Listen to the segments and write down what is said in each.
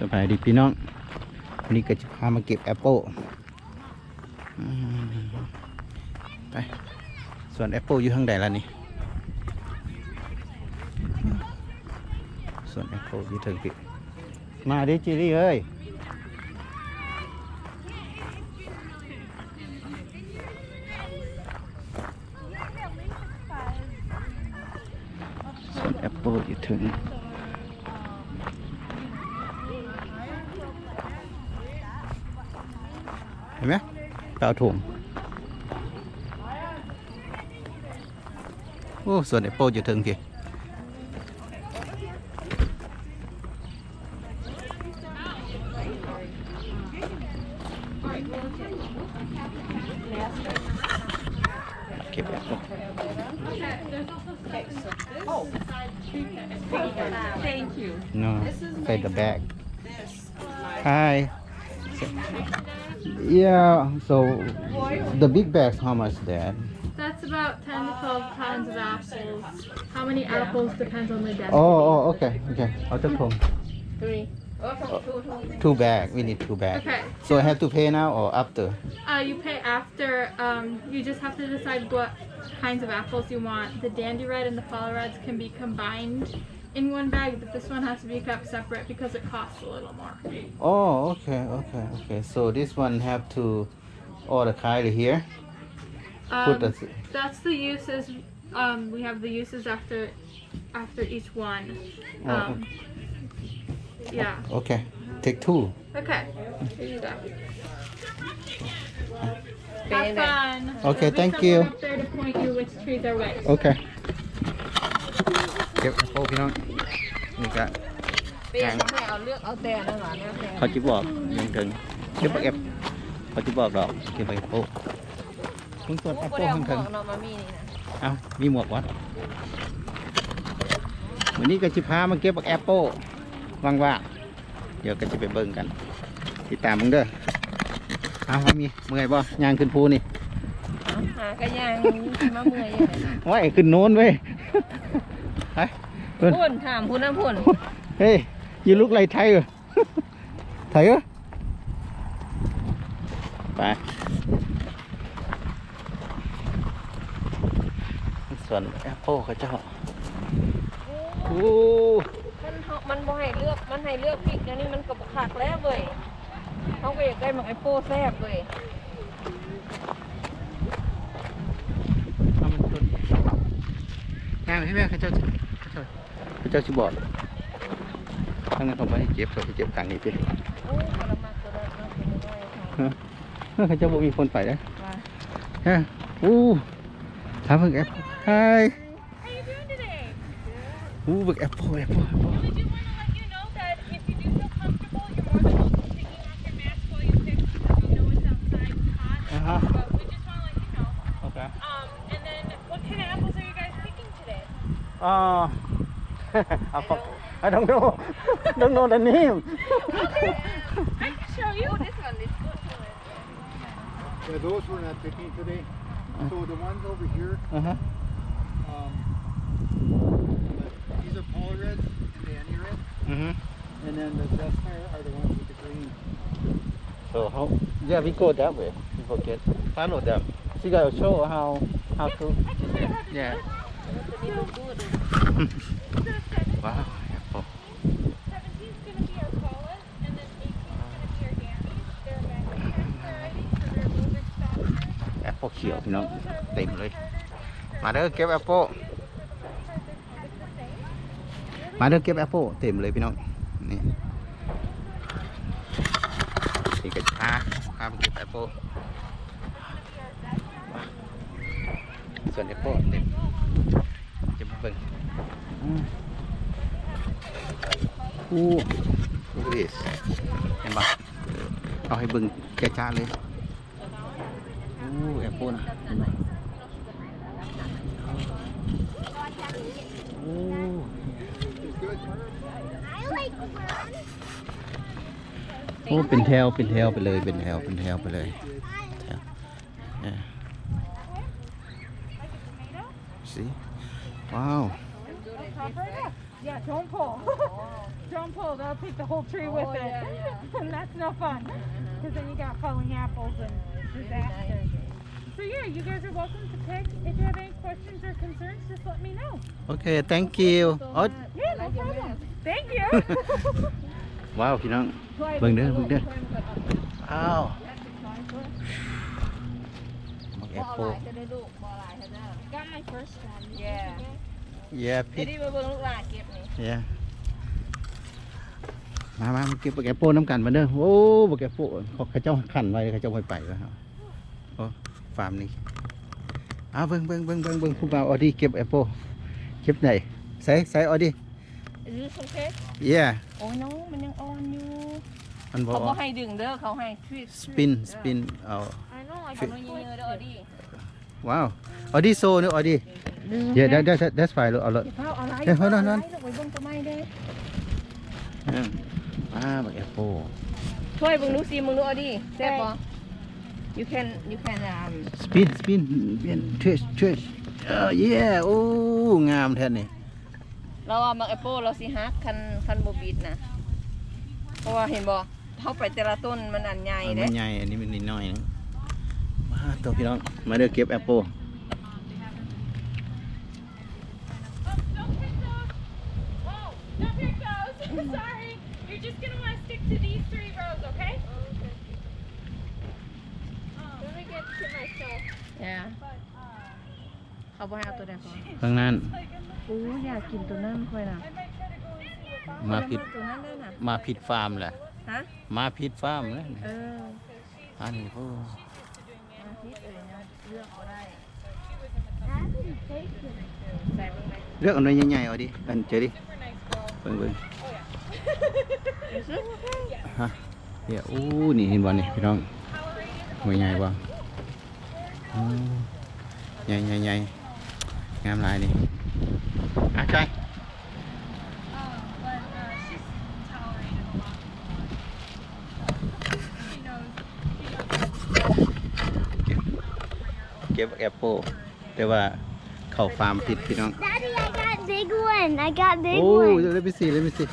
สบายดีพี่น้องวันนี้ก็จะพามาเก็บแอปเปิลไปส่วนแอปเปิลอยู่ข้างใดล่ะนี่ส่วนแอปเปิลอยู่ถึงพี่มาดิจิลี่เอ้ยส่วนแอปเปิลอยู่ถึง เห็น ไหมเปล่าถุงโอ้ส่วนแอปเปิลอยู่ถึงพี่เก็บแอปเปิล Thank you. No, say the bag. Hi. So- yeah, so the big bags, how much that? That's about 10 to 12 pounds of apples. How many apples depends on the density. Oh, oh, okay, okay. I'll just home. Three. Two bag. We need two bag. Okay. So I have to pay now or after? Uh, you pay after. Um, you just have to decide what kinds of apples you want. The dandy red and the follow reds can be combined in one bag, but this one has to be kept separate because it costs a little more. Oh, okay, okay, okay. So this one have to oh, order kind here. Um, the that's the uses. Um, we have the uses after after each one. Oh, um, oh, okay. Yeah. Okay. Take two. Okay. Here you go. Have fun. Okay, thank you. Up there to point you which trees are which. Okay. ก็บแอปเปิลพี่น้องนี่ก็เปลี่ยนไม่เอาเลือกเอาแต่นั่นหรอเนี่ยแต่เขาจะบอกยังถึงเก็บแอปเขาจะบอกดอกเก็บแอปเปิลเพิ่งส่วนแอปก็เปิลได้เอาข้างหมถึงวกเนาะมามีนี่นะเอ้ามีหมวกวะวันนี้ก็จะพามาเก็บแอปเปิลว่างๆเดี๋ยวก็จะไปเบิ่งกันติดตามมึงเด้อเอาว่ามีเมื่อยบ่ยางขึ้นภูนี่เอาหากระยางมาเมื่อยยังไงว่าไอ้ขึ้นโน้นเว้ยไป เพิ่นพุ่นถามพุ่นน้ำพุ่นเฮ้ย you look like Tiger Tiger ไปส่วนแอปเปิลเขาเจ้าโอ้มันเฮามันบ่ให้เลือกมันให้เลือกพริกอันนี้มันก็บ่คักแล้วเว้ยเขาก็อยากได้หมักไอโป้แซ่บเว้ยทำมันต้นงานที่แม่เขาเจ้า เขาเจ้าเขาเจ้าชิบอกทั้งนั้นผมไม่ให้เจ็บเขาไปเจ็บกลางนี้พี่โอ้กระมักตัวนั้นเนาะเป็นน้อยค่ะเมื่อเขาเจ้าบ่มีคนไปนะว่าฮะอู้ทำเพิ่งแอปไฮ How you doing today? อู้เบิกแอปเปิลแอปเปิลแอป I, fuck, I don't know. don't know the name. I can show you. This one is good. Yeah, those were not picking today. Uh-huh. So the ones over here, uh -huh. um, these are polar reds and the red. Mm -hmm. And then the chestnut are the ones with the green. So how? Yeah, we go that way. We go get follow them. She got to show how how to. Yeah. ตัวนี้มันกูดว้าวแอปเปิล17 is going to be our tallest, and then 18 is going to be our dandies. They're Mexican varieties, so they're a little bit softer. แอปเปิลเขียวพี่น้องเต็มเลย มาเด้อเก็บแอปเปิลมาเด้อเก็บแอปเปิลเต็มเลยพี่น้อง นี่นี่ก็พาพาไปเก็บแอปเปิลส่วนแอปเปิลเต็มจะมาเบิ่ง อืมอู้ดูดิเห็นปะเอาให้เบิ่งจ้าๆเลยอู้แอปเปิลเห็นไหมโอ้โอ้เป็นแถวเป็นแถวไปเลยเป็นแถวเป็นแถวไปเลยแถวเนี่ ยสิว้าว Yeah, don't pull. don't pull. They'll take the whole tree with Oh, it. yeah, yeah. and that's no fun. Because then you got falling apples and disaster. So yeah, you guys are welcome to pick. If you have any questions or concerns, just let me know. โอเค thank you อ๋อ Yeah, no problem. Thank you. ว้าวพี่น้องเบิ่งเด้อเบิ่งเด้ออ้าวมักแอบ่ปเอาเปิหลลายจะได้ลูกบ่เอาหลายจะได้ Got my first one. Yeah. เย้เดี๋พี่ยวนี้มาเบิ่งลูกหลานเก็บนี่เย้มามามาเก็บบักแอปเปิลน้ำกันมาเด้อโอ้บักแอปเปิลเขาเขาเจ้าขันไว้เขาเจ้าไปไปแล้วครับโอ้ฟาร์มนี้อ้าวเบิ่งเบิ่งเบิ่งเบิ่งเบิ่งผู้บ่าวออดี้เก็บแอปเปิลเก็บไหนใส่ใส่ออดี้หรือโอเคเย้โอ้ยน้องมันยังอ่อนอยู่มันบอเขากบ่ให้ดึงเด้อเขาให้ทวิสสปินสปินเอา I know ไอ้คนนี้เยอะเด้อดิว้าวออดี้โซเนอะออดี้ เดี๋ยวเดี๋ยวเดี๋ยว that's fine ลูกเอาเลยเฝ้าอะไรเดี๋ยวเฮ้ยนั่นนั่นลูกไปเบิ่งต้นไม้เด้ออืมอ่าบักแอปเปิลช่วยเบิ่งดูสิมึงดูเอาดิแซ่บบ่ you can you can um สปินสปินเปลี่ยนเทชเทชเออเย้โอ้งามแท้นี่เราว่ามักแอปเปิลเราสิฮักคันคันบ่บิดนะ เพราะว่าเห็นบ่เฮาไปแต่ละต้นมันอันใหญ่อันเด้ มันใหญ่อันนี้มันนิดหน่อยนึงมาตัวพี่น้อง มาเด้อเก็บแอปเปิล myself yeah เขาบ่ให้เอาตัวใดก่อนข้างนั้นโอ้อยากกินตัวนั้นค่อยน่ะมาผิดตัวนั้นได้น่ะมาผิดฟาร์มแหละฮะมาผิดฟาร์มแล้วเอออันนี้พวกมาพิษเอ่ยนะเลือกบ่ได้ใส่เบิ่งไหมเลือกอันน้อยใหญ่ๆเอาดิอันเจอดิเบิ่งเบิ่งฮะเดี๋ยวอู้นี่เห็นบ่นี่พี่น้องหน่วยใหญ่บ่อ๋อ ใหญ่ใหญ่ใหญ่งามหลายนี่อะใช่เก็บแอปเปิลแต่ว่าเข้าฟาร์มผิดพี่น้อง Daddy, I got big one. I got big โอ้ one. let me see let me see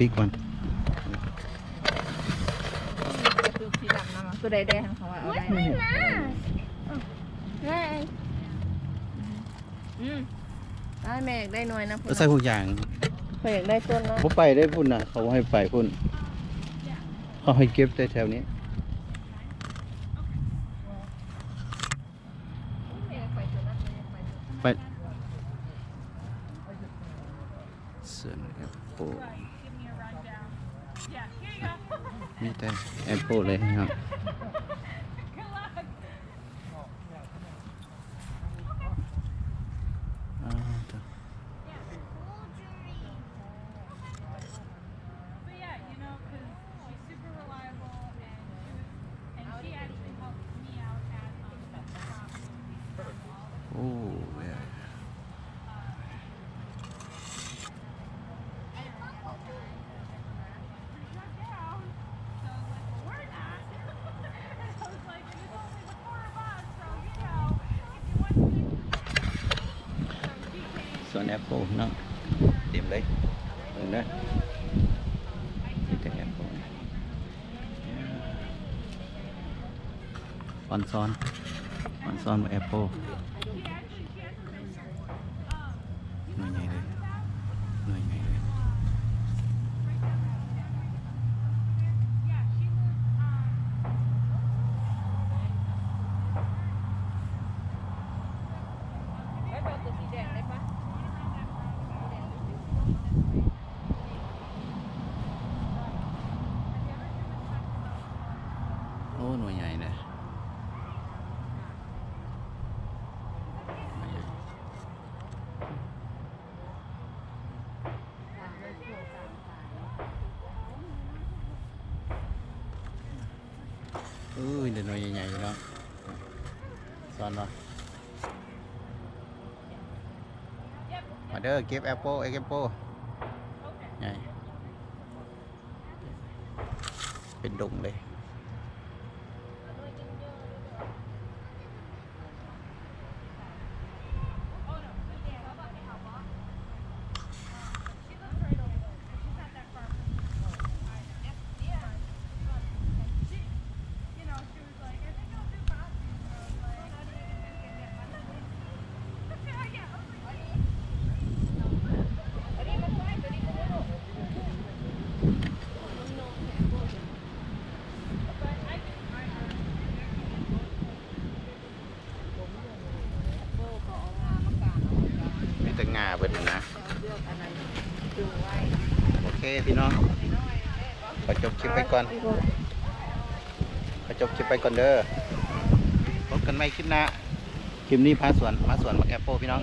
big one คือ สีดำนะตัวใดๆเขาว่าเอาได้ Where's my mask? Hey. อืมได้แม่อยากได้หน่วยนะเราใส่หูอย่างเคยอยากได้ต้นนะเขาไปได้พุ่นน่ะ เขาให้ไปพุ่นเขาให้เก็บแต่แถวนี้ ไปส่วนแอปเปิล มีแต่แอปเปิลเลยครับ DJing ส่วนแอปเปิลเนาะเต็มเลยเห็นไหมมีแต่แอปเปิลออนซอนออนซอนแอปเปิลหน่วยใหญ่เลยหน่วยใหญ่เลย ไม่เอาตัวสีแดงได้ปะ โอ้หน่วยใหญ่เลยอุ้ยเดี๋ยวหน่วยใหญ่ๆอยู่เนาะสอนเนาะมาเด้อเก็บแอปเปิลแอปเปิลใหญ่เป็นดงเลย พี่น้อง ขอจบคลิปไปก่อน ขอจบคลิปไปก่อนเด้อ พบกันใหม่คลิปหน้า คลิปนี้พาสวน มาสวนมาแอปเปิลพี่น้อง